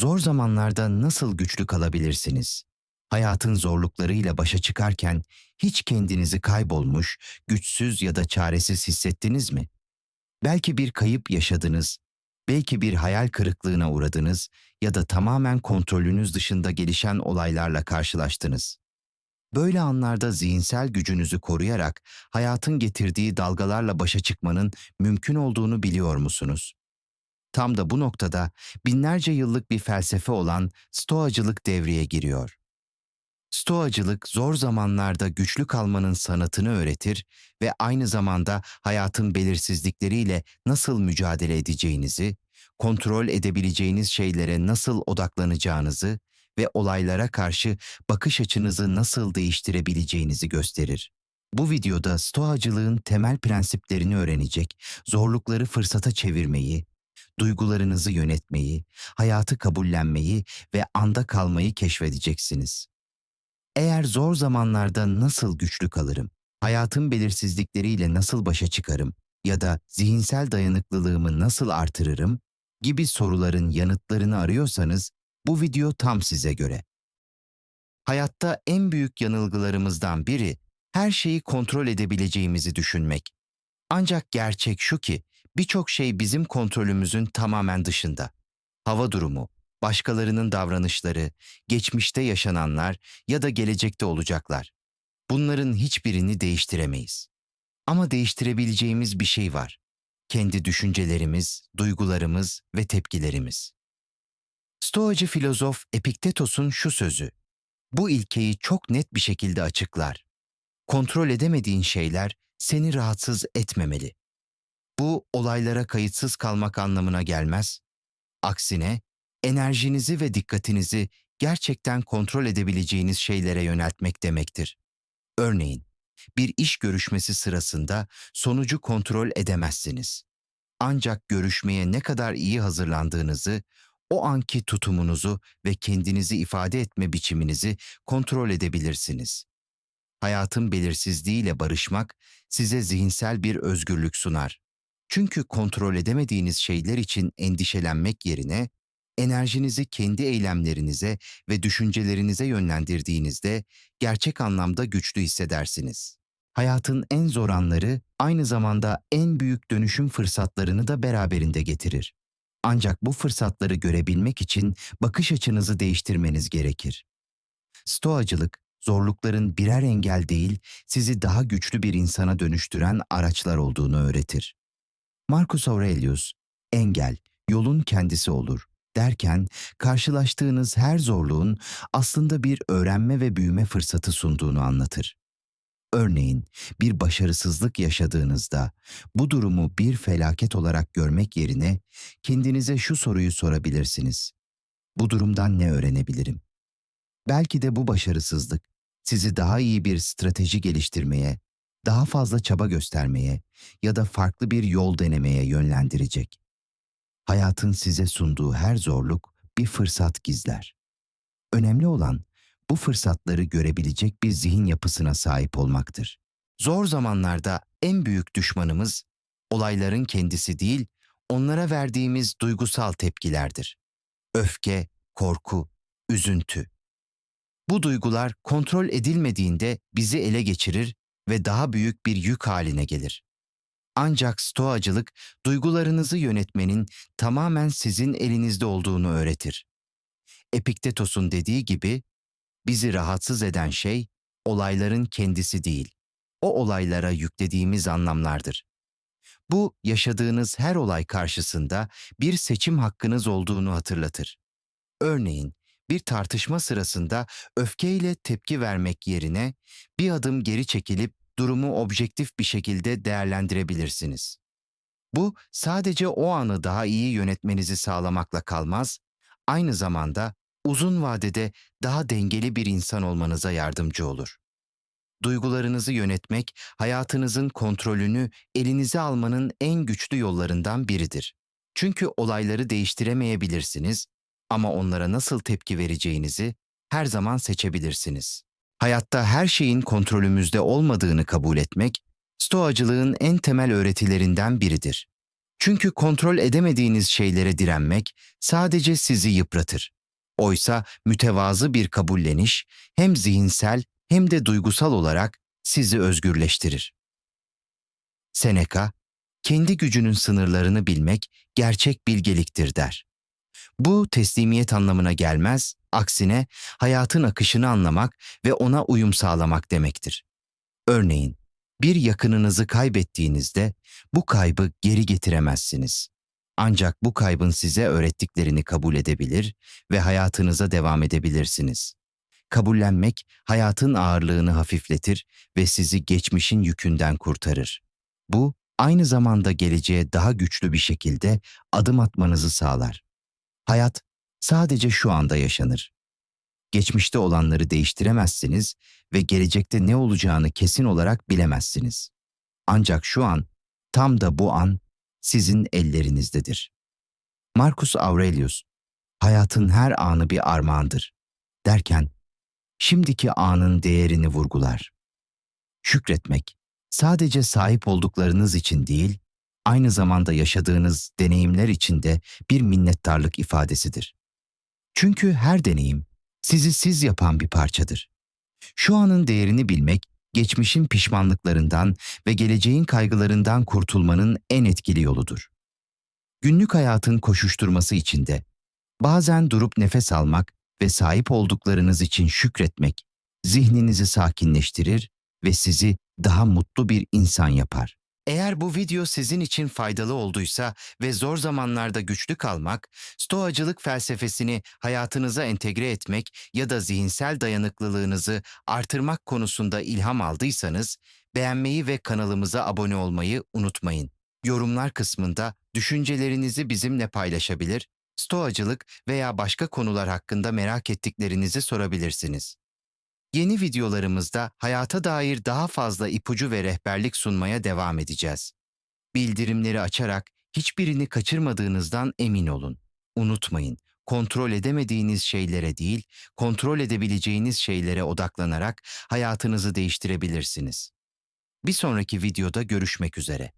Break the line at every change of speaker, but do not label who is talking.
Zor zamanlarda nasıl güçlü kalabilirsiniz? Hayatın zorluklarıyla başa çıkarken hiç kendinizi kaybolmuş, güçsüz ya da çaresiz hissettiniz mi? Belki bir kayıp yaşadınız, belki bir hayal kırıklığına uğradınız ya da tamamen kontrolünüz dışında gelişen olaylarla karşılaştınız. Böyle anlarda zihinsel gücünüzü koruyarak hayatın getirdiği dalgalarla başa çıkmanın mümkün olduğunu biliyor musunuz? Tam da bu noktada binlerce yıllık bir felsefe olan Stoacılık devreye giriyor. Stoacılık zor zamanlarda güçlü kalmanın sanatını öğretir ve aynı zamanda hayatın belirsizlikleriyle nasıl mücadele edeceğinizi, kontrol edebileceğiniz şeylere nasıl odaklanacağınızı ve olaylara karşı bakış açınızı nasıl değiştirebileceğinizi gösterir. Bu videoda Stoacılığın temel prensiplerini öğrenecek, zorlukları fırsata çevirmeyi, duygularınızı yönetmeyi, hayatı kabullenmeyi ve anda kalmayı keşfedeceksiniz. Eğer zor zamanlarda nasıl güçlü kalırım, hayatın belirsizlikleriyle nasıl başa çıkarım ya da zihinsel dayanıklılığımı nasıl artırırım gibi soruların yanıtlarını arıyorsanız bu video tam size göre. Hayatta en büyük yanılgılarımızdan biri her şeyi kontrol edebileceğimizi düşünmek. Ancak gerçek şu ki birçok şey bizim kontrolümüzün tamamen dışında. Hava durumu, başkalarının davranışları, geçmişte yaşananlar ya da gelecekte olacaklar. Bunların hiçbirini değiştiremeyiz. Ama değiştirebileceğimiz bir şey var. Kendi düşüncelerimiz, duygularımız ve tepkilerimiz. Stoacı filozof Epiktetos'un şu sözü, bu ilkeyi çok net bir şekilde açıklar. Kontrol edemediğin şeyler seni rahatsız etmemeli. Bu olaylara kayıtsız kalmak anlamına gelmez. Aksine enerjinizi ve dikkatinizi gerçekten kontrol edebileceğiniz şeylere yöneltmek demektir. Örneğin, bir iş görüşmesi sırasında sonucu kontrol edemezsiniz. Ancak görüşmeye ne kadar iyi hazırlandığınızı, o anki tutumunuzu ve kendinizi ifade etme biçiminizi kontrol edebilirsiniz. Hayatın belirsizliğiyle barışmak size zihinsel bir özgürlük sunar. Çünkü kontrol edemediğiniz şeyler için endişelenmek yerine enerjinizi kendi eylemlerinize ve düşüncelerinize yönlendirdiğinizde gerçek anlamda güçlü hissedersiniz. Hayatın en zor anları aynı zamanda en büyük dönüşüm fırsatlarını da beraberinde getirir. Ancak bu fırsatları görebilmek için bakış açınızı değiştirmeniz gerekir. Stoacılık, zorlukların birer engel değil, sizi daha güçlü bir insana dönüştüren araçlar olduğunu öğretir. Marcus Aurelius, engel, yolun kendisi olur derken karşılaştığınız her zorluğun aslında bir öğrenme ve büyüme fırsatı sunduğunu anlatır. Örneğin bir başarısızlık yaşadığınızda bu durumu bir felaket olarak görmek yerine kendinize şu soruyu sorabilirsiniz. Bu durumdan ne öğrenebilirim? Belki de bu başarısızlık sizi daha iyi bir strateji geliştirmeye, daha fazla çaba göstermeye ya da farklı bir yol denemeye yönlendirecek. Hayatın size sunduğu her zorluk bir fırsat gizler. Önemli olan bu fırsatları görebilecek bir zihin yapısına sahip olmaktır. Zor zamanlarda en büyük düşmanımız olayların kendisi değil, onlara verdiğimiz duygusal tepkilerdir. Öfke, korku, üzüntü. Bu duygular kontrol edilmediğinde bizi ele geçirir ve daha büyük bir yük haline gelir. Ancak stoacılık duygularınızı yönetmenin tamamen sizin elinizde olduğunu öğretir. Epiktetos'un dediği gibi bizi rahatsız eden şey olayların kendisi değil, o olaylara yüklediğimiz anlamlardır. Bu yaşadığınız her olay karşısında bir seçim hakkınız olduğunu hatırlatır. Örneğin bir tartışma sırasında öfkeyle tepki vermek yerine bir adım geri çekilip durumu objektif bir şekilde değerlendirebilirsiniz. Bu sadece o anı daha iyi yönetmenizi sağlamakla kalmaz, aynı zamanda uzun vadede daha dengeli bir insan olmanıza yardımcı olur. Duygularınızı yönetmek, hayatınızın kontrolünü elinize almanın en güçlü yollarından biridir. Çünkü olayları değiştiremeyebilirsiniz ama onlara nasıl tepki vereceğinizi her zaman seçebilirsiniz. Hayatta her şeyin kontrolümüzde olmadığını kabul etmek, Stoacılığın en temel öğretilerinden biridir. Çünkü kontrol edemediğiniz şeylere direnmek sadece sizi yıpratır. Oysa mütevazı bir kabulleniş hem zihinsel hem de duygusal olarak sizi özgürleştirir. Seneca, kendi gücünün sınırlarını bilmek gerçek bilgeliktir der. Bu teslimiyet anlamına gelmez, aksine hayatın akışını anlamak ve ona uyum sağlamak demektir. Örneğin, bir yakınınızı kaybettiğinizde bu kaybı geri getiremezsiniz. Ancak bu kaybın size öğrettiklerini kabul edebilir ve hayatınıza devam edebilirsiniz. Kabullenmek hayatın ağırlığını hafifletir ve sizi geçmişin yükünden kurtarır. Bu aynı zamanda geleceğe daha güçlü bir şekilde adım atmanızı sağlar. Hayat sadece şu anda yaşanır. Geçmişte olanları değiştiremezsiniz ve gelecekte ne olacağını kesin olarak bilemezsiniz. Ancak şu an, tam da bu an sizin ellerinizdedir. Marcus Aurelius, hayatın her anı bir armağandır derken, şimdiki anın değerini vurgular. Şükretmek, sadece sahip olduklarınız için değil, aynı zamanda yaşadığınız deneyimler için de bir minnettarlık ifadesidir. Çünkü her deneyim sizi siz yapan bir parçadır. Şu anın değerini bilmek, geçmişin pişmanlıklarından ve geleceğin kaygılarından kurtulmanın en etkili yoludur. Günlük hayatın koşuşturması içinde bazen durup nefes almak ve sahip olduklarınız için şükretmek zihninizi sakinleştirir ve sizi daha mutlu bir insan yapar. Eğer bu video sizin için faydalı olduysa ve zor zamanlarda güçlü kalmak, stoacılık felsefesini hayatınıza entegre etmek ya da zihinsel dayanıklılığınızı artırmak konusunda ilham aldıysanız, beğenmeyi ve kanalımıza abone olmayı unutmayın. Yorumlar kısmında düşüncelerinizi bizimle paylaşabilir, stoacılık veya başka konular hakkında merak ettiklerinizi sorabilirsiniz. Yeni videolarımızda hayata dair daha fazla ipucu ve rehberlik sunmaya devam edeceğiz. Bildirimleri açarak hiçbirini kaçırmadığınızdan emin olun. Unutmayın, kontrol edemediğiniz şeylere değil, kontrol edebileceğiniz şeylere odaklanarak hayatınızı değiştirebilirsiniz. Bir sonraki videoda görüşmek üzere.